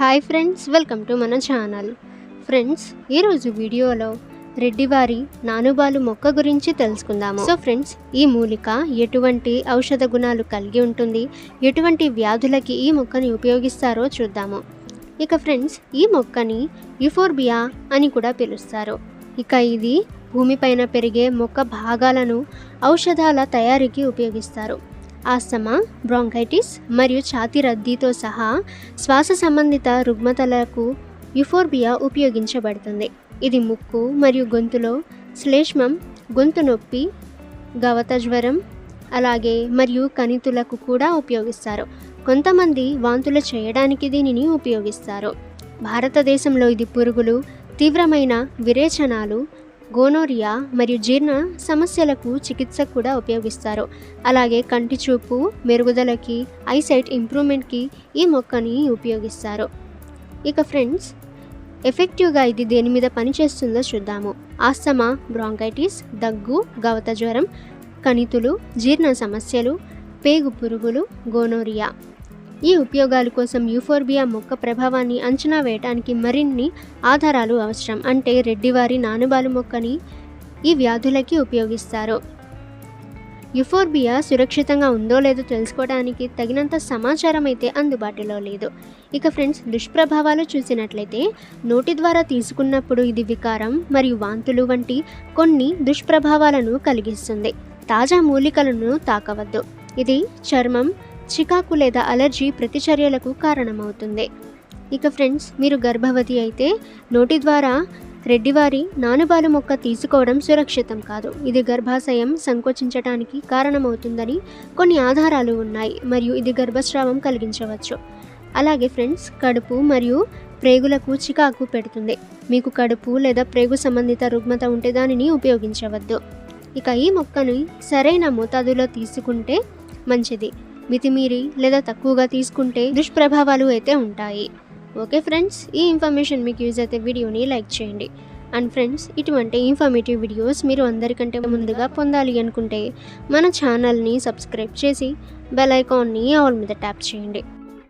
Hi friends welcome to మన channel friends ఈరోజు వీడియోలో రెడ్డివారి నానుబాలు మొక్క గురించి తెలుసుకుందాము. సో ఫ్రెండ్స్ ఈ మూలిక ఎటువంటి ఔషధ గుణాలు కలిగి ఉంటుంది? ఎటువంటి వ్యాధులకి ఈ మొక్కని ఉపయోగిస్తారో చూద్దాము. ఇక ఫ్రెండ్స్ ఈ మొక్కని యుఫోర్బియా అని కూడా పిలుస్తారు. ఇక ఇది భూమిపైన పెరిగే మొక్క భాగాలను ఔషధాల తయారీకి ఉపయోగిస్తారు. ఆస్తమా బ్రాంకైటిస్ మరియు ఛాతి రద్దీతో సహా శ్వాస సంబంధిత రుగ్మతలకు యుఫోర్బియా ఉపయోగించబడుతుంది. ఇది ముక్కు మరియు గొంతులో శ్లేష్మం గొంతు నొప్పి గవత జ్వరం అలాగే మరియు కణితులకు కూడా ఉపయోగిస్తారు. కొంతమంది వాంతులు చేయడానికి దీనిని ఉపయోగిస్తారు. భారతదేశంలో ఇది పురుగులు తీవ్రమైన విరేచనాలు గోనోరియా మరియు జీర్ణ సమస్యలకు చికిత్స కూడా ఉపయోగిస్తారు. అలాగే కంటి చూపు మెరుగుదలకి ఐసైట్ ఇంప్రూవ్మెంట్కి ఈ మొక్కని ఉపయోగిస్తారు. ఇక ఫ్రెండ్స్ ఎఫెక్టివ్గా ఇది దేని మీద పనిచేస్తుందో చూద్దాము. ఆస్తమా బ్రాంకైటిస్ దగ్గు గవత జ్వరం కణితులు జీర్ణ సమస్యలు పేగు పురుగులు గోనోరియా. ఈ ఉపయోగాల కోసం యూఫోర్బియా మొక్క ప్రభావాన్ని అంచనా వేయడానికి మరిన్ని ఆధారాలు అవసరం. అంటే రెడ్డివారి నానుబాలు మొక్కని ఈ వ్యాధులకి ఉపయోగిస్తారు. యుఫోర్బియా సురక్షితంగా ఉందో లేదో తెలుసుకోవడానికి తగినంత సమాచారం అయితే అందుబాటులో లేదు. ఇక ఫ్రెండ్స్ దుష్ప్రభావాలు చూసినట్లయితే నోటి ద్వారా తీసుకున్నప్పుడు ఇది వికారం మరియు వాంతులు వంటి కొన్ని దుష్ప్రభావాలను కలిగిస్తుంది. తాజా మూలికలను తాకవద్దు. ఇది చర్మం చికాకు లేదా అలర్జీ ప్రతిచర్యలకు కారణమవుతుంది. ఇక ఫ్రెండ్స్ మీరు గర్భవతి అయితే నోటి ద్వారా రెడ్డివారి నానుబాలు మొక్క తీసుకోవడం సురక్షితం కాదు. ఇది గర్భాశయం సంకోచించడానికి కారణమవుతుందని కొన్ని ఆధారాలు ఉన్నాయి మరియు ఇది గర్భస్రావం కలిగించవచ్చు. అలాగే ఫ్రెండ్స్ కడుపు మరియు ప్రేగులకు చికాకు పెడుతుంది. మీకు కడుపు లేదా ప్రేగు సంబంధిత రుగ్మత ఉంటే దానిని ఉపయోగించవద్దు. ఇక ఈ మొక్కని సరైన మోతాదులో తీసుకుంటే మంచిది. మితిమీరి లేదా తక్కువగా తీసుకుంటే దుష్ప్రభావాలు అయితే ఉంటాయి. Okay friends? ఈ ఇన్ఫర్మేషన్ మీకు యూజ్ అయితే వీడియోని లైక్ చేయండి. అండ్ ఫ్రెండ్స్ ఇటువంటి ఇన్ఫర్మేటివ్ వీడియోస్ మీరు అందరికంటే ముందుగా పొందాలి అనుకుంటే మన ఛానల్ని సబ్స్క్రైబ్ చేసి బెల్ ఐకాన్ని ఆల్ మీద ట్యాప్ చేయండి.